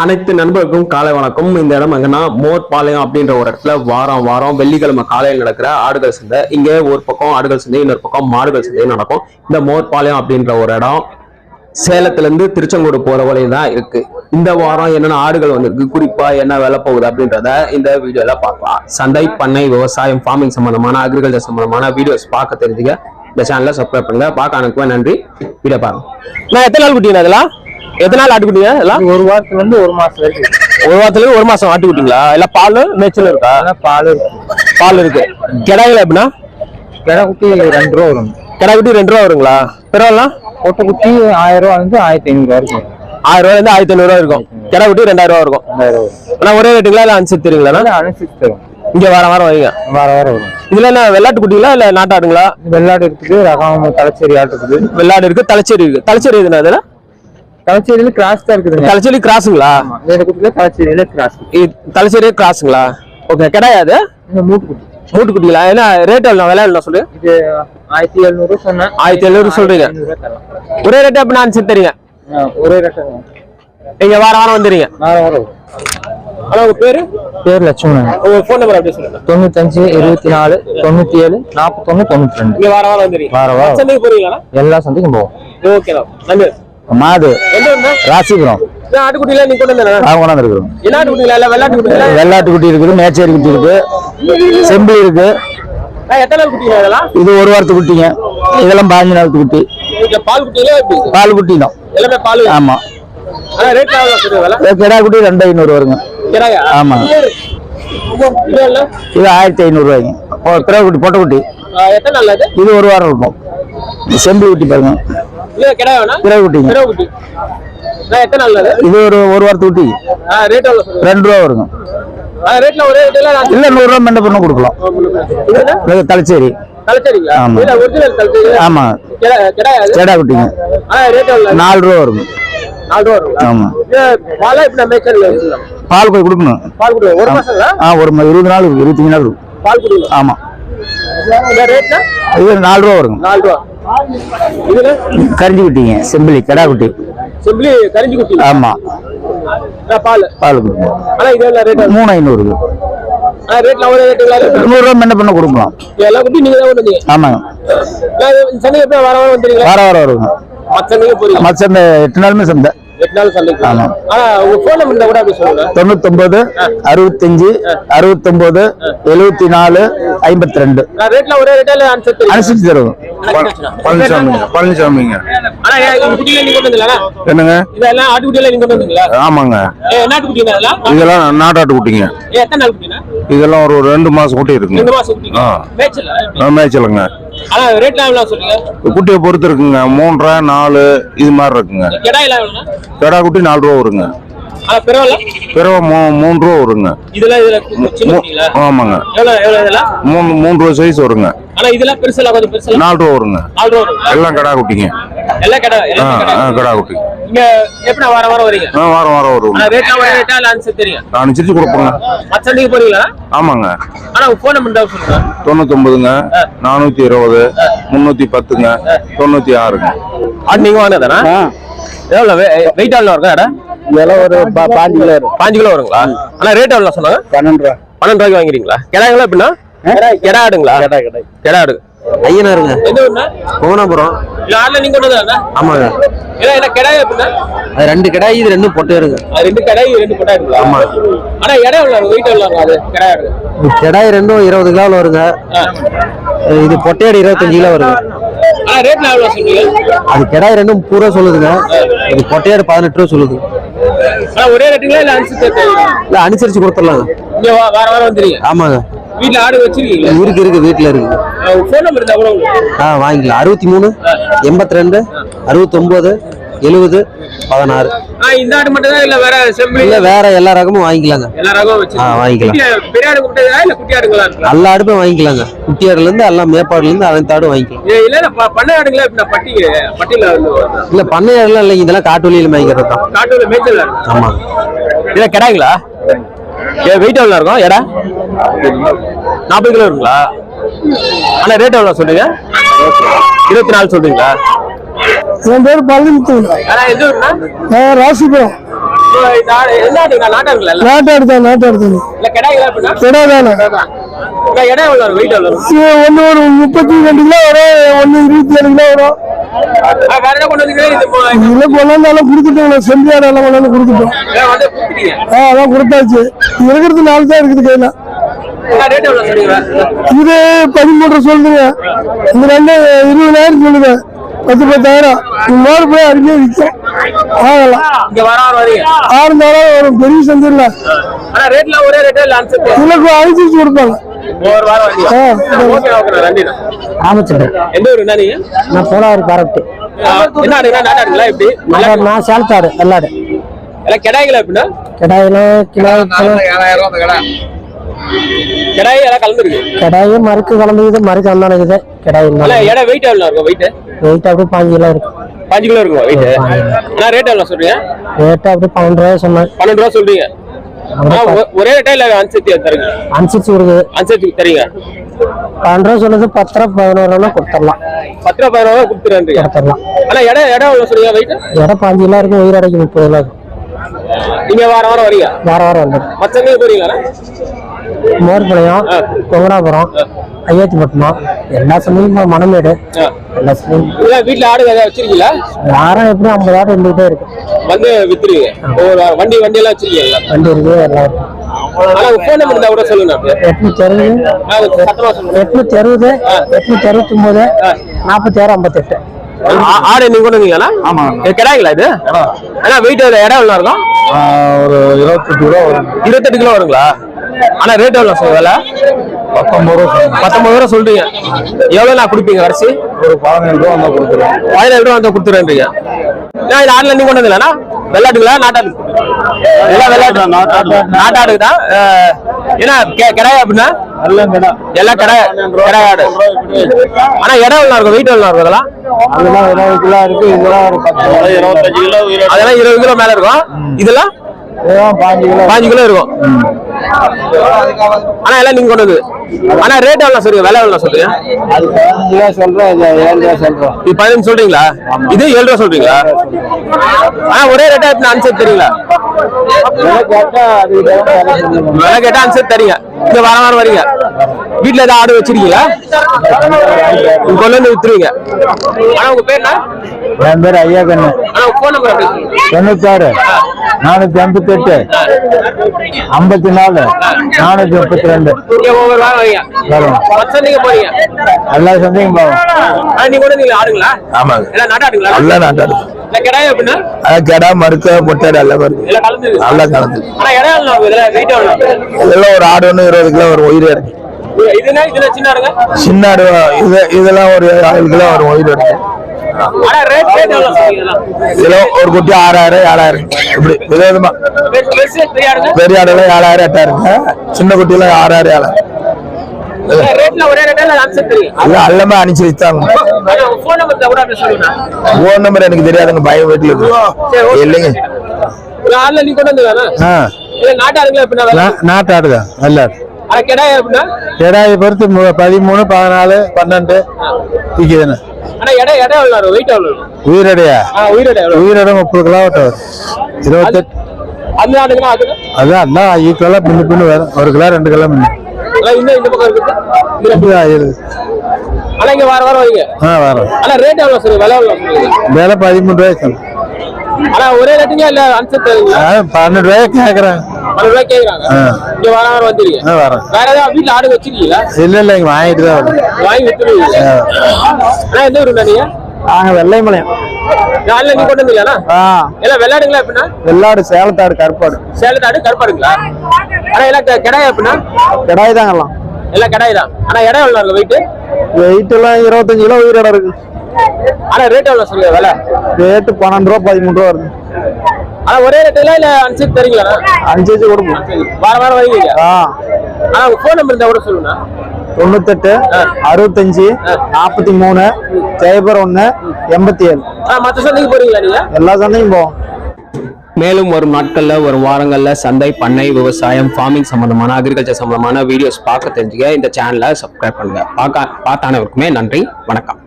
அனைத்து நண்பர்களுக்கும் காலை வணக்கம். இந்த இடம் எங்கன்னா மோர்பாளையம் அப்படின்ற ஒரு இடத்துல வாரம் வாரம் வெள்ளிக்கிழமை காலையில் நடக்கிற ஆடுகள் சந்தை. இங்கே ஒரு பக்கம் ஆடுகள் சந்தை இன்னொரு பக்கம் மாடுகள் சந்தையும் நடக்கும். இந்த மோர்பாளையம் அப்படின்ற ஒரு இடம் சேலத்துல இருந்து திருச்செங்கோடு போற வழியில தான் இருக்கு. இந்த வாரம் என்னென்ன ஆடுகள் வந்திருக்கு குறிப்பா என்ன வேலை போகுது அப்படின்றத இந்த வீடியோல பார்க்கலாம். சந்தை பண்ணை விவசாயம் ஃபார்மிங் சம்பந்தமான அக்ரிகல்ச்சர் சம்பந்தமான வீடியோஸ் பார்க்க தெரிஞ்சுக்க. இந்த சேனலை சப்ஸ்கிரைப் பண்ணுங்க. பார்க்க அனுப்புவேன் நன்றி. வீடியோ பாருங்க. நான் எத்தனை நாள் குட்டிங்க அதெல்லாம் எத்தனை நாள் ஆட்டுக்குட்டிங்க இதெல்லாம் ஒரு வாரத்துல இருந்து ஒரு மாசம் வரைக்கும் ஒரு வாரத்துல ஒரு மாசம் ஆட்டு குட்டிங்களா இல்ல பால் மேய்ச்சல் இருக்கா? பால் பால் இருக்கு. கிடாய்கள் எப்படின்னா? கிடா குட்டி ரெண்டு ரூபா வரும். கிடா குட்டி ரெண்டு ரூபா வருங்களா? பிறவெல்லாம் கொட்டை குட்டி ஆயிரம் ரூபா வந்து ஆயிரத்தி ஐநூறு ரூபா இருக்கும் ஆயிரம் ரூபாய் இருந்து ஆயிரத்தி ஐநூறு ரூபா இருக்கும். கிடா குட்டி ரெண்டாயிரம் ரூபா இருக்கும். ஆனா ஒரே ரேட்டுங்களா இல்ல அனுசரிச்சு தெரியுங்களா அனுசரிச்சு தரும் இங்க வாரம் வாரம் வைங்க வார வாரம் வரும். இதுல என்ன வெள்ளாட்டு குட்டிங்களா இல்ல நாட்டாடுங்களா வெள்ளாடு இருக்குது ரகம் தலைச்சேரி ஆட்டு இருக்குது வெள்ளாடு இருக்கு தலைச்சேரி இருக்கு. தலைச்சேரி எதுனா இதுல தலைச்சேரியில கிராஸ் தான் இருக்குதுங்க. தலைச்சேரி கிராஸுங்களா ஆமா. வேற குட்டியில தலைச்சேரியில கிராஸ் தலைச்சேரி கிராஸுங்களா ஓகே கிடையாது இந்த மூட்டு குட்டி மூட்டு குட்டிங்களா என்ன ரேட் எவ்வளோ? விலை எவ்வளோ சொல்லு? இது ஆயிரத்தி எழுநூறு சொன்னேன் ஆயிரத்தி எழுநூறு சொல்றீங்க. ஒரே ரேட் அப்படி நான் அனுசரிச்சு தரீங்க ஒரே ரேட்டம் நீங்க வாரம் வாரம் வந்துடுறீங்க வார வாரம் ஆனா உங்க பேரு? பேர் லட்சுமணன். உங்க ஃபோன் நம்பர் அப்படியே சொல்லுங்க? தொண்ணூத்தஞ்சு இருபத்தி நாலு தொண்ணூத்தி ஏழு நாற்பத்தொன்னு தொண்ணூத்தி ரெண்டு இங்க வாரம் வந்துடுறீங்க வார வாரம் சந்தைக்கு போறீங்களா? எல்லா சந்தைக்கும் போவோம். ஓகே நன்றி. ஊர்னா ராசிபுரம். வெள்ளாட்டு குட்டி இருக்குது மேச்சேரி குட்டி இருக்கு. செம்பிளி இருக்கு நாள் இது ஒரு வாரத்து குட்டிங்க. இதெல்லாம் பாஞ்சு நாளத்து குட்டி. பால் குட்டி தான். எல்லாமே பால் ஆமா. கிடா குட்டி ரெண்டு ஐநூறு வருங்க. ஆமா. இது ஆயிரத்தி ஐநூறு ரூபாய்ங்க. பிறகு குட்டி பொட்டை குட்டி. நாள் இது ஒரு வாரம் இருக்கும். செம்பிளி குட்டி பாருங்க. நாள் அது? இது ஒரு ஒரு வாரத்து சொல்லுங்க? ரெண்டு ரூபா வருங்க. இல்ல நூறு ரூபா மெண்ட பண்ண கொடுக்கலாம். தலைச்சேரி. ஆமா. கிடா கிடா குட்டிங்க. நாலு ரூபா வருங்க. பாலா போய் கொடுக்கணும். பால் குடி ஒரு இருபது நாள் இருபத்தஞ்சு நாள் இருக்கும் ஆமா. இது நாலு ரூபா வருங்க. நாலு ரூபா. இதுல? கரிஞ்சி குட்டிங்க செம்பிளி கிடா குட்டி செம்பிளி கரிஞ்சி குட்டி ஆமா பால். பால் கொடுக்கணும் ஆனா இது எவ்வளவு ரேட் மூணு ஐநூறு. ரேட்ல ஒரே ரேட்டுங்களா நூறு ரூபா மெண்ட பண்ண கொடுக்கலாம்? எல்லா குட்டி நீங்க தான் கொண்டு ஆமாங்க. சந்தைக்கு எப்போ வர வர வந்துறீங்களா வார வாரம் வருங்க. மற்ற சந்தைக்கு போறீங்க மற்ற சந்தை எட்டு நாளுமே சந்தை. எட்டு நாள் சந்தைக்கு ஆமா. ஆனா உங்க போன் நம்பர் கூட அப்படி சொல்லுங்க. தொண்ணூத்தொன்பது அறுபத்தஞ்சு அறுபத்தொன்பது எழுபத்தி நாலு ஐம்பத்தி ரெண்டு ரேட்ல ஒரே ரேட்டா இல்ல ஆன்சர் தெரியும்? அனுசரிச்சு தருவோம். பழனிசாமிங்க பழனிசாமிங்க என்னங்க இதெல்லாம் ஆட்டு குட்டியில நீங்க கொண்டு வந்தீங்களா? ஆமாங்க. இதெல்லாம் நாட்டாட்டு குட்டிங்க ஏ, எத்தனை நாள் குட்டினா இதெல்லாம் ஒரு ரெண்டு மாசம் குட்டி இருக்குங்க மேய்ச்சலுங்க. ரேட்லாம் சொல்றீங்க குட்டியை பொறுத்து இருக்குங்க. மூன்றரை நாலு இது மாதிரி இருக்குங்க. கிடா குட்டி நாலு ரூபா வருங்க. ஆனா பரவாயில்ல பிறகு மூ மூணு ரூபா வருங்க. இதெல்லாம் இதுல ஆமாங்க. மூணு மூணு ரூபா சைஸ் வருங்க. ஆனா இதெல்லாம் பெருசெல்லாம் கொஞ்சம் பெருசெல்லாம் நாலு ரூபா வருங்க. நாலு ரூபா வருங்களா? எல்லாம் கிடா குட்டிங்க. எல்லாம் கடை கடை. கிடா குட்டி. இங்க எப்படி வார வாரம் வரீங்க? ஆ வாரம் வாரம் ஆனா ரேட்லாம் ஒரே ரேட்டா இல்ல ஆன்சர் தெரியும்? அனுசரிச்சு கொடுப்போங்க. மற்ற சந்தைக்கு போறீங்களா? ஆமாங்க. ஆனா போன் நம்பர் தான் சொல்லுங்க. தொண்ணூத்தொன்பதுங்க நானூத்தி இருபது முன்னூத்தி பத்துங்க தொண்ணூத்தி ஆறுங்க. அது நீங்க வாங்கினதானா? எவ்வளவு? வெயிட் எவ்வளவு இருக்கும் இடம் இதெல்லாம் ஒரு பாஞ்சு கிலோ பாஞ்சு கிலோ வருங்களா? ஆனா ரேட் எவ்வளவு சொன்னாங்க? பன்னெண்டு ரூபா. பன்னெண்டு ரூபாய்க்கு வாங்குறீங்களா கிடாங்களா எப்படின்னா கிடா ஆடுங்களா? கடை ஆடு. ஐயனாருங்க கோவனாபுரம். ஆமாங்க. அது ரெண்டு கிடாய் இது ரெண்டும் பொட்டு வருங்க அது ரெண்டு கடாய் ரெண்டு கொட்டா இருக்குங்களா? ஆமா. ஆனா இடம் எவ்வளவு வெயிட் எவ்வளவு இருக்கும் அது? கிடாய் கிடாய் ரெண்டும் இருபது கிலோவில் வருங்க. இது பொட்டையாடு இருபத்தஞ்சு கிலோ வருங்க அது கிடாய் ரெண்டும் பூரா சொல்லுதுங்க. இது பொட்டையாடு பதினெட்டு ரூபா சொல்லுது. ஒரே ரேட்டுங்களா இல்ல அனுசரிச்சு? இல்லை அனுசரிச்சு கொடுத்துடலாங்க. ஆமாங்க. வீட்டுல ஆடு வச்சிருக்கீங்களா? இருக்கு இருக்கு வீட்டில் இருக்கு. ஃபோன் நம்பர் இருந்தா கூட ஆ வாங்கிக்கலாம். அறுபத்தி மூணு எண்பத்தி ரெண்டு அறுபத்தொம்போது எழுபது பதினாறு. இந்த ஆடு மட்டும் தான் இல்ல வேற செம்பிளி இல்லை வேற எல்லா ரகமும் வாங்கிக்கலாங்க. எல்லா ரகம் வச்சு ஆ, வாங்கிக்கலாம். பெரிய ஆடு மட்டும் இல்ல குட்டி ஆடுங்களா? எல்லா ஆடுமே வாங்கிக்கலாங்க. குட்டியாடுலேருந்து எல்லாம் மேப்பாடுலேருந்து அனைத்து ஆடும் வாங்கிக்கலாம். இல்ல இல்ல பண்ணை ஆடுங்களா இப்ப பட்டி பட்டியில. இல்லை பண்ணையாடுலாம் இல்லைங்க இதெல்லாம் காட்டு வழியில் வாங்கிக்கிறது தான் காட்டுல மேய்ச்சல் ஆமாங்க இல்ல கிடாங்களா வெயிட் எவ்வளவு இருக்கும்? எடா? நாற்பது கிலோ இருக்குங்களா ஆனா ரேட் எவ்வளவு சொல்றீங்க? இருபத்தி நாலு சொல்றீங்களா? என் பேர் பழனிமுத்து? ராசிபுரம். என்ன ஆடுங்க நாட்டாடுங்களா இல்ல நாட்டாடு தான். ஒன்று ஒரு முப்பத்தி ரெண்டு கிலோ வரும் ஒன்று இருபத்தி ஏழு கிலோ வரும். இதில் கொண்டாந்தாலும் கொடுத்துட்டோம். செம்பியாடு எல்லாம் கொண்டாந்து கொடுத்துட்டோம். ஆ அதான் கொடுத்தாச்சு. இருக்கிறது நாலு தான் இருக்குது கையில். இது பதிமூன்று சொல்லுங்க. இந்த ரெண்டு இருபதாயிரம் சொல்லுங்க. பத்து பத்தாயிரம். மூணு போய் அருமையாக விற்கும். ஆகலாம் இங்க வர வர வரீங்க ஆறு வரும். பெரிய சந்தையில் இல்ல. அனுசரிச்சு கொடுப்பாங்க. ராமச்சந்திரன் எந்த ஊர் என்ன நீங்க? நான் போலாறு பாரட்டு நான் சேலத்தாடு வெள்ளாடு எல்லாம் கிடாய்களா எப்படின்னா கிடாயில கிலோ கிடாய் எல்லாம் கலந்துருக்கு. கிடாயும் மறுக்கு கலந்துக்குது மறுக்கு அந்தானுக்குது கிடாய் இல்ல வெயிட் எவ்வளவு இருக்கும் வெயிட் வெயிட் அப்படியே பாஞ்சு கிலோ இருக்கு. பாஞ்சு கிலோ இருக்கும் வெயிட் ரேட் எவ்வளவு சொல்றீங்க? ரேட்டு அப்படியே பன்னெண்டு ரூபாய் சொன்னேன். பன்னெண்டு ரூபா சொல்றீங்க. ஒரே ரேட்டா இல்ல அனுசரிச்சு தருங்க. அனுசரிச்சு கொடுக்குது அனுசரிச்சு தரீங்க. பன்னெண்டு ரூபா சொல்லுது பத்து ரூபா பதினோரு ரூபா கொடுத்துடலாம். பத்து ரூபா பதினோரு ரூபா கொடுத்துருன்றீங்க கொடுத்துடலாம். ஆனா இடம் இடம் எவ்வளவு சொல்றீங்க? வெயிட் இடம் பாஞ்சு கிலோ இருக்கு உயிரடைக்கு முப்பது இருக்கும் நீங்க வாரம் வாரம் வரீங்க? வார வாரம் வந்துடும். எங்க போறீங்களா? மோர்பாளையம் கொங்கடாபுரம் ஐயாத்திப்பட்டினம் எல்லா சமயம் மணமேடு. எல்லா சமயம் இல்ல வீட்டுல ஆடு ஏதாவது வச்சிருக்கீங்களா? வாரம் எப்படியும் ஐம்பது ஆடு இருந்துகிட்டே இருக்கு. வந்து வித்துருவீங்க. வண்டி வண்டி எல்லாம் வச்சிருக்கீங்களா வண்டி இருக்கு எல்லாம் இருக்கு. ஆனா உங்க போன் நம்பர் இருந்தா கூட சொல்லுங்க அப்படியே. எட்நூத்தி அறுபது எட்நூத்தி அறுபது எட்நூத்தி அறுபத்தி ஒன்பது நாற்பத்தி ஆறு ஐம்பத்தெட்டு. ஆடு நீங்க கொண்டு வந்தீங்களா ஆமா கிடாய்ங்களா இது? ஆனா வெயிட் இடம் எவ்வளவு இருக்கும்? ஒரு இருபத்தெட்டு கிலோ வரும். இருபத்தெட்டு கிலோ வருங்களா? ஆனா ரேட் எவ்வளவு சார் விலை? பத்தொன்பது ரூபா பத்தொன்பது ரூபா சொல்றீங்க. எவ்வளவு நான் கொடுப்பீங்க கடைசி? ஒரு பதினேழு ரூபா வந்தா கொடுத்துருவேன் பதினேழு ரூபா இது ஆடுல நீங்க கொண்டு வந்தீங்களா வெள்ளாட்டுங்களா நாட்டாடு? எல்லாம் வெள்ளாட்டு. நாட்டாடு தான் ஏன்னா கெ- கிடாய் அப்படின்னா? எல்லாம் கடை. கடை ஆடு ஆனா இடம் எவ்வளவு இருக்கும்? வெயிட் எவ்வளவு இருக்கும் அதெல்லாம் அதெல்லாம் இருபது கிலோ இருக்கு இதெல்லாம் ஒரு பத்து கிலோ. இருபத்தஞ்சு கிலோ அதெல்லாம் இருபது கிலோ மேல இருக்கும். இதெல்லாம்? பாஞ்சு கிலோ இருக்கும். ஆனா எல்லாம் நீங்க கொண்டு வந்து ஆனா ரேட் எவ்வளவு சொல்றீங்க? விலை எவ்வளவு சொல்றீங்க? இது பதினஞ்சு சொல்றீங்களா? இது ஏழு ரூபா சொல்றீங்களா? ஆனா ஒரே ரேட்டா இப்ப அனுசரிச்சு தரீங்களா? விலை கேட்டா சொல்லுங்க. அனுசரிச்சு தரீங்க. இங்க வாரம் வாரம் வரீங்க. வீட்டுல ஏதாவது ஆடு வச்சிருக்கீங்களா? கொண்டு வந்து வித்துருவீங்க. ஆனா உங்க பேர் என்ன? என் பேர் ஐயா கண்ணு ஆனா போன் நம்பர் சொல்லுங்க. தொண்ணூத்தாறு. நானூத்தி ஐம்பத்தி எட்டு ஐம்பத்தி நாலு நானூத்தி முப்பத்தி ரெண்டு வாரம். வரும் எல்லா சந்தையும் போவோம். ஆமாங்க. எல்லாம் நாட்டாடு. கெடா மறுக்க பொட்டாடு எல்லாம் கலந்து. நல்லா கலந்து. இதெல்லாம் ஒரு ஆடு ஒன்று இருபது கிலோ ஒரு உயிர் இருக்கு. சின்ன ஆடுங்க? சின்ன ஆடு இது இதெல்லாம் ஒரு ஏழு கிலோ ஒரு உயிர் இருக்கு. இதெல்லாம் ஒரு குட்டி ஆறாயிரம் ஏழாயிரம். இப்படி விதவிதமா பெரிய ஆடுலாம் ஏழாயிரம் எட்டாயிரம். சின்ன குட்டிலாம் ஆறாயிரம் ஏழாயிரம். எல்லாமே அனுப்பிச்சு வச்சாங்க. ஃபோன் நம்பர் எனக்கு தெரியாதுங்க பயம் வீட்டுல இருக்கு. இல்லைங்க. நாட்டாடுதான் நல்லா கிடாய் கிடாயை பொறுத்து பதிமூணு பதினாலு பன்னெண்டு விற்கிதுண்ணே உயிரடையா? ஆ உயிரோட முப்பது கிலோமீட்டர் வரும் இருபத்தெட்டு. அதான் அதான் ஈக்குவலாக பின்னு பின்னு வரும். ஒரு கிலோ ரெண்டு கிலோ விலை பதிமூணு ரூபாய்க்கு பன்னெண்டு ரூபாய்க்கு கேட்குறேன் பன்னெண்டு ரூபாய் கேக்குறாங்க. இங்க வார வரோம் வேற ஏதாவது வீட்டுல ஆடு வச்சிருக்கீங்களா? இல்லை இல்லை இங்கே வாங்கிட்டு தான் வாங்கி வித்துருவீங்க ஆனா எந்த ஊருண்ணா நீங்க? நாங்கள் வெள்ளைமலையம். நாளில் நீ கொண்டு வந்தீங்களா ஆ. எல்லாம் வெள்ளாடுங்களா எப்படின்னா வெள்ளாடு சேலத்தாடு கருப்பாடு. சேலத்தாடு கருப்பாடுங்களா? ஆனா எல்லாம் கிடாய் எப்படின்னா கிடாய் தாங்கலாம் எல்லாம். கிடாய் தான். ஆனா இடம் எவ்வளவு இருக்கு வெயிட் வெயிட் எல்லாம் இருபத்தஞ்சு கிலோ உயிரோட இருக்கு. ஆனா ரேட் எவ்வளவு சொல்லுங்க விலை? ரேட்டு பன்னெண்டு ரூபா பதிமூணு ரூபா வருது. ஆனா ஒரே ரேட்டுல இல்ல அனுசரிச்சு தரீங்களா அஞ்சு அஞ்சு கொடுப்போம் வாரம் வாரம் வரீங்க ஆ. ஆனா ஃபோன் நம்பர் இருந்தா கூட சொல்லுங்க. தொண்ணூத்தெட்டு அறுபத்தஞ்சு நாற்பத்தி மூணு சைபர் ஒன்று எண்பத்தி ஏழு மத்த சந்தைக்கு போறீங்களா நீங்க? எல்லா சந்தையும் போவோம். மேலும் வரும் நாட்கள்ல வரும் வாரங்கள்ல சந்தை பண்ணை விவசாயம் ஃபார்மிங் சம்பந்தமான அக்ரிகல்ச்சர் சம்பந்தமான வீடியோஸ் பார்க்க தெரிஞ்சுக்க இந்த சேனலை சப்ஸ்கிரைப் பண்ணுங்க. பார்க்க பார்த்த அனைவருக்குமே நன்றி வணக்கம்.